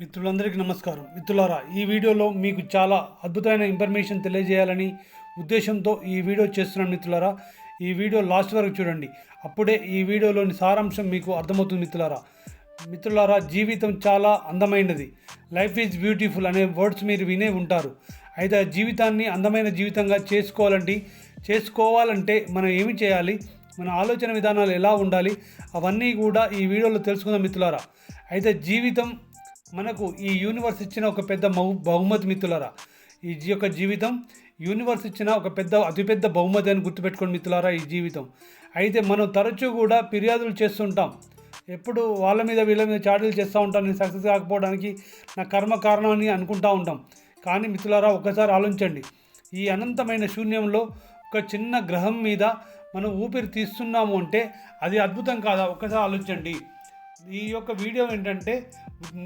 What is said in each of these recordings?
మిత్రులందరికీ నమస్కారం. మిత్రులారా ఈ వీడియోలో మీకు చాలా అద్భుతమైన ఇన్ఫర్మేషన్ తెలియజేయాలని ఉద్దేశంతో ఈ వీడియో చేస్తున్నాను మిత్రులారా. ఈ వీడియో లాస్ట్ వరకు చూడండి. అప్పుడే ఈ వీడియోలోని సారాంశం మీకు అర్థమవుతుంది మిత్రులారా. మిత్రులారా జీవితం చాలా అందమైనది. లైఫ్ ఈజ్ బ్యూటిఫుల్ అనే వర్డ్స్ మీరు వినే ఉంటారు. అయితే ఆ జీవితాన్ని అందమైన జీవితంగా చేసుకోవాలంటే చేసుకోవాలంటే మనం ఏమి చేయాలి? మన ఆలోచన విధానాలు ఎలా ఉండాలి? అవన్నీ కూడా ఈ వీడియోలో తెలుసుకుందాం మిత్రులారా. అయితే జీవితం మనకు ఈ యూనివర్స్ ఇచ్చిన ఒక పెద్ద బహుమతి మిత్రులరా. ఈ జీ యొక్క జీవితం యూనివర్స్ ఇచ్చిన ఒక పెద్ద అతిపెద్ద బహుమతి అని గుర్తుపెట్టుకోండి మిత్రులారా ఈ జీవితం. అయితే మనం తరచూ కూడా ఫిర్యాదులు చేస్తుంటాం. ఎప్పుడు వాళ్ళ మీద వీళ్ళ మీద చాటులు చేస్తూ ఉంటాను నేను సక్సెస్ కాకపోవడానికి నా కర్మ కారణం అని అనుకుంటూ ఉంటాం. కానీ మిత్రులారా ఒకసారి ఆలోచించండి. ఈ అనంతమైన శూన్యంలో ఒక చిన్న గ్రహం మీద మనం ఊపిరి తీస్తున్నాము అంటే అది అద్భుతం కాదా? ఒక్కసారి ఆలోచించండి. ఈ యొక్క వీడియో ఏంటంటే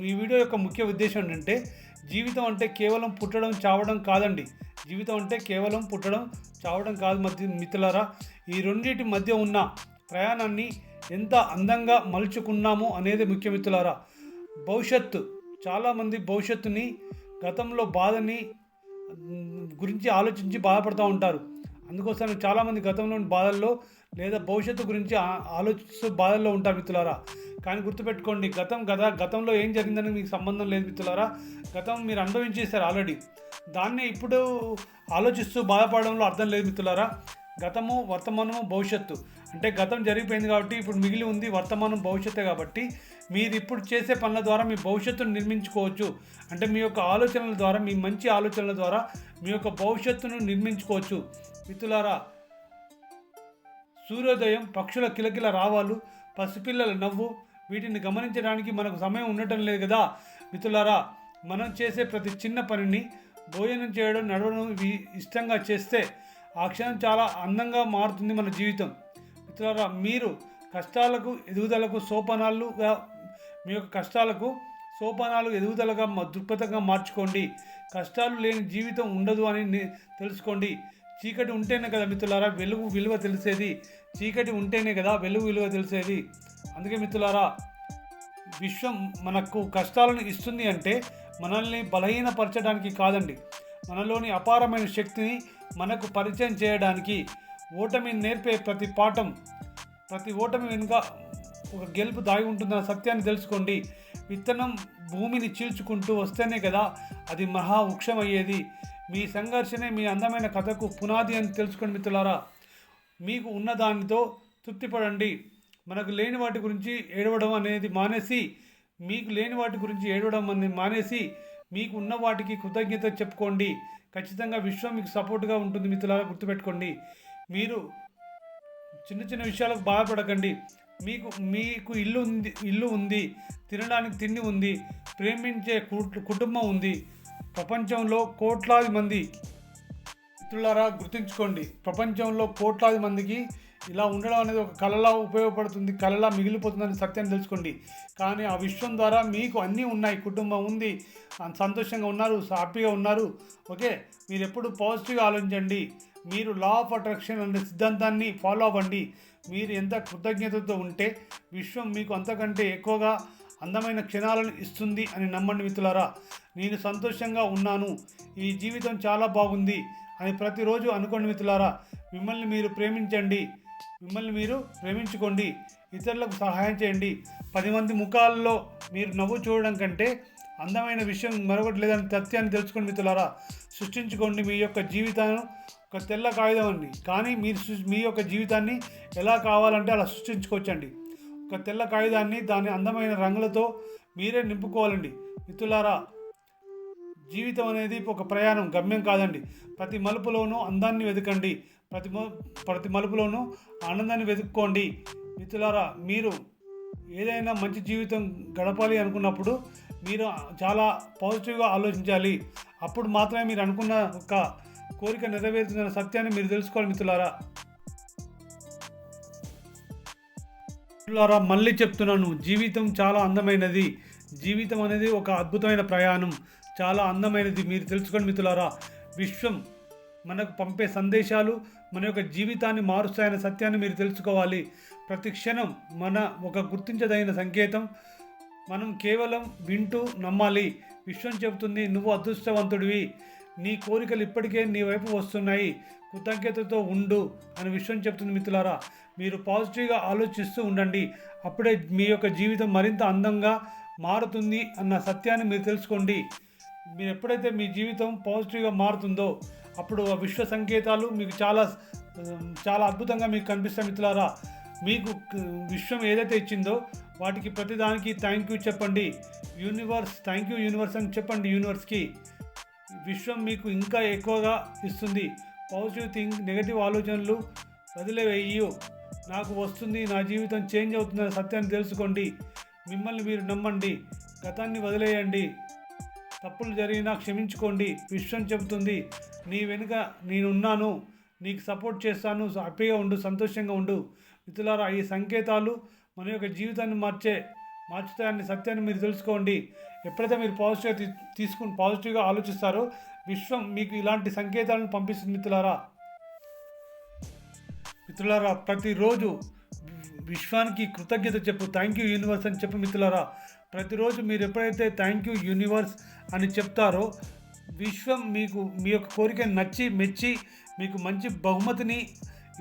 ఈ వీడియో యొక్క ముఖ్య ఉద్దేశం ఏంటంటే జీవితం అంటే కేవలం పుట్టడం చావడం కాదండి. జీవితం అంటే కేవలం పుట్టడం చావడం కాదు మధ్య మిత్రులారా. ఈ రెండింటి మధ్య ఉన్న ప్రయాణాన్ని ఎంత అందంగా మలుచుకున్నాము అనేది ముఖ్య మిత్రులారా. భవిష్యత్తు చాలామంది భవిష్యత్తుని గతంలో బాధని గురించి ఆలోచించి బాధపడుతూ ఉంటారు. అందుకోసం చాలామంది గతంలోని బాధల్లో లేదా భవిష్యత్తు గురించి ఆలోచిస్తూ బాధల్లో ఉంటారు మిత్రులారా. కానీ గుర్తుపెట్టుకోండి గతం గత గతంలో ఏం జరిగిందని మీకు సంబంధం లేదు మిత్రులారా. గతం మీరు అనుభవించేశారు ఆల్రెడీ. దాన్ని ఇప్పుడు ఆలోచిస్తూ బాధపడడంలో అర్థం లేదు మిత్రులారా. గతము వర్తమానము భవిష్యత్తు. అంటే గతం జరిగిపోయింది కాబట్టి ఇప్పుడు మిగిలి ఉంది వర్తమానం భవిష్యత్తే కాబట్టి మీరు ఇప్పుడు చేసే పనుల ద్వారా మీ భవిష్యత్తును నిర్మించుకోవచ్చు. అంటే మీ యొక్క ఆలోచనల ద్వారా మీ మంచి ఆలోచనల ద్వారా మీ యొక్క భవిష్యత్తును నిర్మించుకోవచ్చు. మిత్రులారా సూర్యోదయం పక్షుల కిలకిల రావాలు పసిపిల్లల నవ్వు వీటిని గమనించడానికి మనకు సమయం ఉండటం లేదు కదా. మిత్రులారా మనం చేసే ప్రతి చిన్న పనిని భోజనం చేయడం నడవడం ఇవి ఇష్టంగా చేస్తే ఆ క్షణం చాలా అందంగా మారుతుంది మన జీవితం. మిత్రులారా మీరు కష్టాలకు ఎదుగుదలకు సోపానాలుగా మీ యొక్క కష్టాలకు సోపానాలు ఎదుగుదలగా మ- దృక్పథంగా మార్చుకోండి. కష్టాలు లేని జీవితం ఉండదు అని తెలుసుకోండి. చీకటి ఉంటేనే కదా మిత్రులారా వెలుగు విలువ తెలిసేది. చీకటి ఉంటేనే కదా వెలుగు విలువ తెలిసేది. అందుకే మిత్రులారా విశ్వం మనకు కష్టాలను ఇస్తుంది అంటే మనల్ని బలహీనపరచడానికి కాదండి. మనలోని అపారమైన శక్తిని మనకు పరిచయం చేయడానికి ఓటమి నేర్పే ప్రతి పాఠం ప్రతి ఓటమి వెనుక ఒక గెలుపు దాగి ఉంటుందన్న సత్యాన్ని తెలుసుకోండి. విత్తనం భూమిని చీల్చుకుంటూ వస్తేనే కదా అది మహా వృక్షం అయ్యేది మీ సంఘర్షణే మీ అందమైన కథకు పునాది అని తెలుసుకోండి మిత్రులారా. మీకు ఉన్న దానితో తృప్తిపడండి. మనకు లేని వాటి గురించి ఏడవడం అనేది మానేసి మీకు లేని వాటి గురించి ఏడవడం అనేది మానేసి మీకు ఉన్న వాటికి కృతజ్ఞత చెప్పుకోండి. ఖచ్చితంగా విశ్వం మీకు సపోర్ట్గా ఉంటుంది మిత్రులారా గుర్తుపెట్టుకోండి. మీరు చిన్న చిన్న విషయాలకు బాధపడకండి. మీకు మీకు ఇల్లు ఉంది ఇల్లు ఉంది తినడానికి తిండి ఉంది ప్రేమించే కుటుంబం ఉంది. ప్రపంచంలో కోట్లాది మంది మిత్రులారా గుర్తుంచుకోండి. ప్రపంచంలో కోట్లాది మందికి ఇలా ఉండడం అనేది ఒక కళలా ఉపయోగపడుతుంది కళలా మిగిలిపోతుందని సత్యాన్ని తెలుసుకోండి. కానీ ఆ విశ్వం ద్వారా మీకు అన్నీ ఉన్నాయి. కుటుంబం ఉంది సంతోషంగా ఉన్నారు హ్యాపీగా ఉన్నారు. ఓకే? మీరు ఎప్పుడు పాజిటివ్గా ఆలోచించండి. మీరు లా ఆఫ్ అట్రాక్షన్ అనే సిద్ధాంతాన్ని ఫాలో అవ్వండి. మీరు ఎంత కృతజ్ఞతతో ఉంటే విశ్వం మీకు అంతకంటే ఎక్కువగా అందమైన క్షణాలను ఇస్తుంది అని నమ్మండి మిత్రులారా. నేను సంతోషంగా ఉన్నాను. ఈ జీవితం చాలా బాగుంది అని ప్రతిరోజు అనుకోండి మిత్రులారా. మిమ్మల్ని మీరు ప్రేమించండి. మిమ్మల్ని మీరు ప్రేమించుకోండి. ఇతరులకు సహాయం చేయండి. పది మంది ముఖాల్లో మీరు నవ్వు చూడడం కంటే అందమైన విషయం మరొకటి లేదని సత్యాన్ని తెలుసుకోండి మిత్రులారా. సృష్టించుకోండి మీ యొక్క జీవితాన్ని ఒక తెల్ల కాగితం కానీ మీరు మీ యొక్క జీవితాన్ని ఎలా కావాలంటే అలా సృష్టించుకోవచ్చండి. ఒక తెల్ల కాగితాన్ని దాని అందమైన రంగులతో మీరే నింపుకోవాలండి. మిత్రులారా జీవితం అనేది ఒక ప్రయాణం గమ్యం కాదండి. ప్రతి మలుపులోనూ అందాన్ని వెతకండి. ప్రతి మ- ప్రతి మలుపులోనూ ఆనందాన్ని వెతుక్కోండి. మిత్రులారా మీరు ఏదైనా మంచి జీవితం గడపాలి అనుకున్నప్పుడు మీరు చాలా పాజిటివ్గా ఆలోచించాలి. అప్పుడు మాత్రమే మీరు అనుకున్న ఒక కోరిక నెరవేరుతుందన్న సత్యాన్ని మీరు తెలుసుకోవాలి మిత్రులారా. మిత్రులారా మళ్ళీ చెప్తున్నాను జీవితం చాలా అందమైనది. జీవితం అనేది ఒక అద్భుతమైన ప్రయాణం. చాలా అందమైనది. మీరు తెలుసుకోండి మిత్రులారా విశ్వం మనకు పంపే సందేశాలు మన యొక్క జీవితాన్ని మారుస్తాయన్న సత్యాన్ని మీరు తెలుసుకోవాలి. ప్రతి క్షణం మన ఒక గుర్తించదగిన సంకేతం. మనం కేవలం వింటూ నమ్మాలి. విశ్వం చెబుతుంది నువ్వు అదృష్టవంతుడివి. నీ కోరికలు ఇప్పటికే నీ వైపు వస్తున్నాయి. కృతజ్ఞతతో ఉండు అని విశ్వం చెప్తుంది మిత్రులారా. మీరు పాజిటివ్గా ఆలోచిస్తూ ఉండండి. అప్పుడే మీ యొక్క జీవితం మరింత అందంగా మారుతుంది అన్న సత్యాన్ని మీరు తెలుసుకోండి. మీరు ఎప్పుడైతే మీ జీవితం పాజిటివ్గా మారుతుందో అప్పుడు ఆ విశ్వ సంకేతాలు మీకు చాలా చాలా అద్భుతంగా మీకు కనిపిస్తాయి మిత్రులారా. మీకు విశ్వం ఏదైతే ఇచ్చిందో వాటికి ప్రతిదానికి థ్యాంక్ యూ చెప్పండి. యూనివర్స్ థ్యాంక్ యూ యూనివర్స్ అని చెప్పండి యూనివర్స్కి విశ్వం మీకు ఇంకా ఎక్కువగా ఇస్తుంది. పాజిటివ్ థింక్ నెగటివ్ ఆలోచనలు వదిలేవేయు. నాకు వస్తుంది నా జీవితం చేంజ్ అవుతుందనే సత్యాన్ని తెలుసుకోండి. మిమ్మల్ని మీరు నమ్మండి. గతాన్ని వదిలేయండి. తప్పులు జరిగినా క్షమించుకోండి. విశ్వం చెబుతుంది నీ వెనుక నేనున్నాను. నీకు సపోర్ట్ చేస్తాను. హ్యాపీగా ఉండు సంతోషంగా ఉండు. మిత్రులారా ఈ సంకేతాలు మన యొక్క జీవితాన్ని మార్చే మార్చుతారని సత్యాన్ని మీరు తెలుసుకోండి. ఎప్పుడైతే మీరు పాజిటివ్గా తీసుకుని పాజిటివ్గా ఆలోచిస్తారో విశ్వం మీకు ఇలాంటి సంకేతాలను పంపిస్తుంది మిత్రులారా. మిత్రులారా ప్రతిరోజు విశ్వానికి కృతజ్ఞత చెప్పు థ్యాంక్ యూ యూనివర్స్ అని చెప్పు మిత్రులారా. ప్రతిరోజు మీరు ఎప్పుడైతే థ్యాంక్ యూ యూనివర్స్ అని చెప్తారో విశ్వం మీకు మీ యొక్క కోరికను నచ్చి మెచ్చి మీకు మంచి బహుమతిని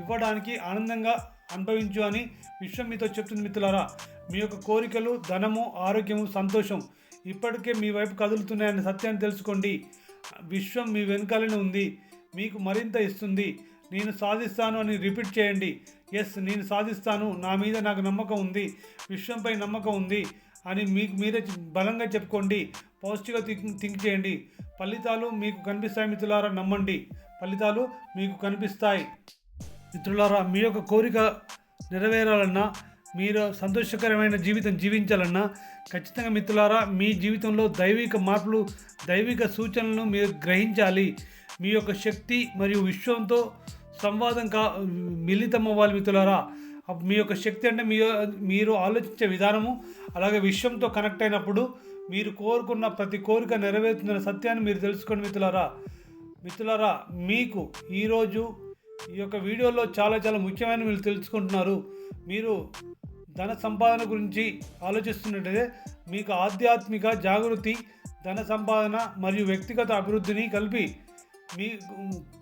ఇవ్వడానికి ఆనందంగా అనుభవించు అని విశ్వం మీతో చెప్తుంది మిత్రులారా. మీ యొక్క కోరికలు ధనము ఆరోగ్యము సంతోషం ఇప్పటికే మీ వైపు కదులుతున్నాయని సత్యాన్ని తెలుసుకోండి. విశ్వం మీ వెనుకాలనే ఉంది. మీకు మరింత ఇస్తుంది. నేను సాధిస్తాను అని రిపీట్ చేయండి. ఎస్ నేను సాధిస్తాను. నా మీద నాకు నమ్మకం ఉంది. విశ్వంపై నమ్మకం ఉంది అని మీకు మీరే బలంగా చెప్పుకోండి. పాజిటివ్గా థింక్ థింక్ చేయండి. ఫలితాలు మీకు కనిపిస్తాయి మిత్రులారా. నమ్మండి. ఫలితాలు మీకు కనిపిస్తాయి. మిత్రులారా మీ యొక్క కోరిక నెరవేరాలన్నా మీరు సంతోషకరమైన జీవితం జీవించాలన్నా ఖచ్చితంగా మిత్రులారా మీ జీవితంలో దైవిక మార్పులు దైవిక సూచనలను మీరు గ్రహించాలి. మీ యొక్క శక్తి మరియు విశ్వంతో సంవాదం కా మిళితం అవ్వాలి మిత్రులారా. మీ యొక్క శక్తి అంటే మీ మీరు ఆలోచించే విధానము అలాగే విశ్వంతో కనెక్ట్ అయినప్పుడు మీరు కోరుకున్న ప్రతి కోరిక నెరవేరుతుందన్న సత్యాన్ని మీరు తెలుసుకోండి మిత్రులారా. మిత్రులారా మీకు ఈరోజు ఈ యొక్క వీడియోలో చాలా చాలా ముఖ్యమైన మీరు తెలుసుకుంటున్నారు. మీరు ధన సంపాదన గురించి ఆలోచిస్తున్నట్టయితే మీకు ఆధ్యాత్మిక జాగృతి ధన సంపాదన మరియు వ్యక్తిగత అభివృద్ధిని కలిపి మీ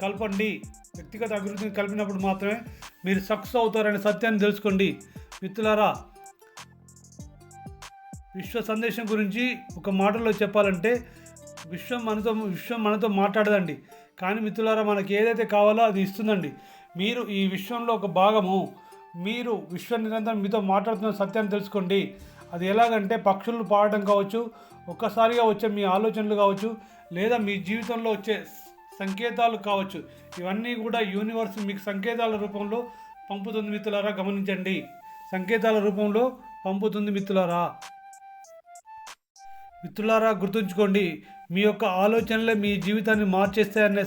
కలపండి. వ్యక్తిగత అభివృద్ధిని కలిపినప్పుడు మాత్రమే మీరు సక్సెస్ అవుతారనే సత్యాన్ని తెలుసుకోండి. మిత్రులారా విశ్వ సందేశం గురించి ఒక మాటలో చెప్పాలంటే విశ్వం మనతో విశ్వం మనతో మాట్లాడదండి. కానీ మిత్రులారా మనకి ఏదైతే కావాలో అది ఇస్తుందండి. మీరు ఈ విశ్వంలో ఒక భాగము. మీరు విశ్వ నిరంతరం మీతో మాట్లాడుతున్న సత్యాన్ని తెలుసుకోండి. అది ఎలాగంటే పక్షులు పాడటం కావచ్చు ఒక్కసారిగా వచ్చే మీ ఆలోచనలు కావచ్చు లేదా మీ జీవితంలో వచ్చే సంకేతాలు కావచ్చు. ఇవన్నీ కూడా యూనివర్స్ మీకు సంకేతాల రూపంలో పంపుతుంది మిత్రులారా గమనించండి. సంకేతాల రూపంలో పంపుతుంది మిత్రులారా. మిత్రులారా గుర్తుంచుకోండి. మీ యొక్క ఆలోచనలే మీ జీవితాన్ని మార్చేస్తాయనే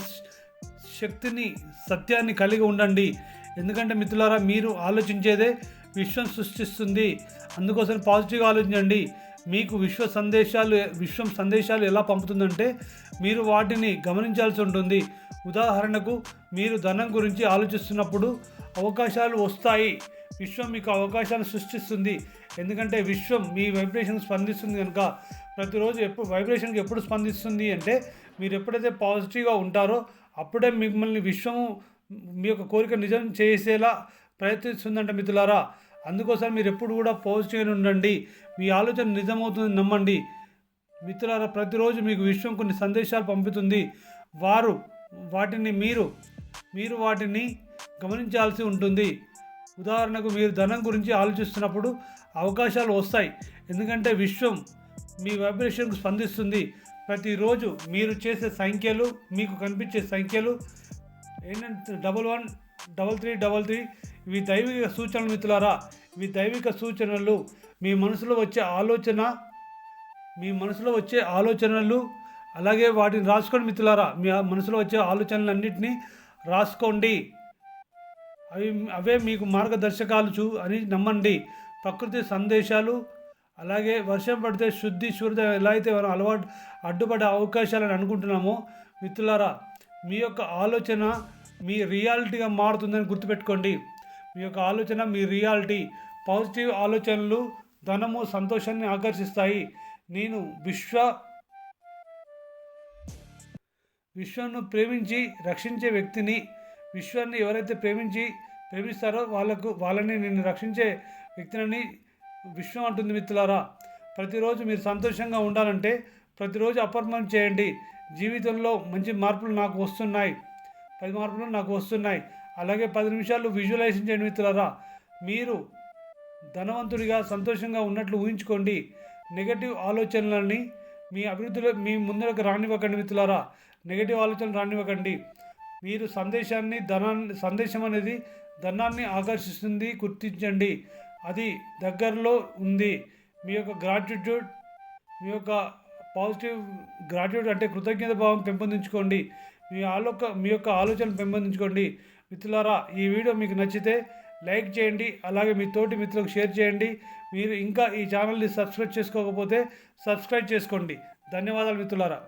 శక్తిని సత్యాన్ని కలిగి ఉండండి. ఎందుకంటే మిత్రులారా మీరు ఆలోచించేదే విశ్వం సృష్టిస్తుంది. అందుకోసం పాజిటివ్గా ఆలోచించండి. మీకు విశ్వ సందేశాలు విశ్వం సందేశాలు ఎలా పంపుతుందంటే మీరు వాటిని గమనించాల్సి ఉంటుంది. ఉదాహరణకు మీరు ధనం గురించి ఆలోచిస్తున్నప్పుడు అవకాశాలు వస్తాయి. విశ్వం మీకు అవకాశాలు సృష్టిస్తుంది. ఎందుకంటే విశ్వం మీ వైబ్రేషన్ స్పందిస్తుంది కనుక ప్రతిరోజు ఎప్పుడు వైబ్రేషన్కి ఎప్పుడు స్పందిస్తుంది అంటే మీరు ఎప్పుడైతే పాజిటివ్గా ఉంటారో అప్పుడే మిమ్మల్ని విశ్వము మీ యొక్క కోరిక నిజం చేసేలా ప్రయత్నిస్తుందంట మిత్రులారా. అందుకోసం మీరు ఎప్పుడు కూడా పాజిటివ్గా ఉండండి. మీ ఆలోచన నిజమవుతుంది నమ్మండి. మిత్రులారా ప్రతిరోజు మీకు విశ్వం కొన్ని సందేశాలు పంపుతుంది. వారు వాటిని మీరు మీరు వాటిని గమనించాల్సి ఉంటుంది. ఉదాహరణకు మీరు ధనం గురించి ఆలోచిస్తున్నప్పుడు అవకాశాలు వస్తాయి. ఎందుకంటే విశ్వం మీ వైబ్రేషన్కు స్పందిస్తుంది. ప్రతిరోజు మీరు చేసే సంఖ్యలు మీకు కనిపించే సంఖ్యలు ఏంటంటే double one double three double three ఇవి దైవిక సూచనలు మిత్రులారా. ఇవి దైవిక సూచనలు. మీ మనసులో వచ్చే ఆలోచన మీ మనసులో వచ్చే ఆలోచనలు అలాగే వాటిని రాసుకోండి మిత్రులారా. మీ మనసులో వచ్చే ఆలోచనలన్నింటినీ రాసుకోండి. అవి అవే మీకు మార్గదర్శకాలు చూ అని నమ్మండి. ప్రకృతి సందేశాలు అలాగే వర్షం పడితే శుద్ధి శుద్ధి ఎలా అయితే మనం అలవాటు అడ్డుపడే అవకాశాలని అనుకుంటున్నామో మిత్రులారా మీ యొక్క ఆలోచన మీ రియాలిటీగా మారుతుందని గుర్తుపెట్టుకోండి. మీ యొక్క ఆలోచన మీ రియాలిటీ పాజిటివ్ ఆలోచనలు ధనము సంతోషాన్ని ఆకర్షిస్తాయి. నేను విశ్వ విశ్వను ప్రేమించి రక్షించే వ్యక్తిని విశ్వాన్ని ఎవరైతే ప్రేమించి ప్రేమిస్తారో వాళ్ళకు వాళ్ళని నేను రక్షించే వ్యక్తిని విశ్వం అంటుంది మిత్రులారా. ప్రతిరోజు మీరు సంతోషంగా ఉండాలంటే ప్రతిరోజు అపర్మం చేయండి. జీవితంలో మంచి మార్పులు నాకు వస్తున్నాయి. పది మార్పులు నాకు వస్తున్నాయి. అలాగే పది నిమిషాలు విజువలైజేషన్ చేయండి మిత్రులారా. మీరు ధనవంతుడిగా సంతోషంగా ఉన్నట్లు ఊహించుకోండి. నెగటివ్ ఆలోచనలని మీ అభివృద్ధిలో మీ ముందరకు రానివ్వకండి మిత్రులారా. నెగటివ్ ఆలోచనలు రానివ్వకండి. మీరు సందేశాన్ని ధనాన్ని సందేశం అనేది ధనాన్ని ఆకర్షిస్తుంది గుర్తించండి. అది దగ్గరలో ఉంది. మీ యొక్క గ్రాట్యూట్యూడ్ మీ యొక్క పాజిటివ్ గ్రాట్యూడ్ అంటే కృతజ్ఞత భావం పెంపొందించుకోండి. మీ ఆలోక మీ యొక్క ఆలోచన పెంపొందించుకోండి. మిత్రులారా ఈ వీడియో మీకు నచ్చితే లైక్ చేయండి అలాగే మీ తోటి మిత్రులకు షేర్ చేయండి. మీరు ఇంకా ఈ ఛానల్ని సబ్స్క్రైబ్ చేసుకోకపోతే సబ్స్క్రైబ్ చేసుకోండి. ధన్యవాదాలు మిత్రులారా.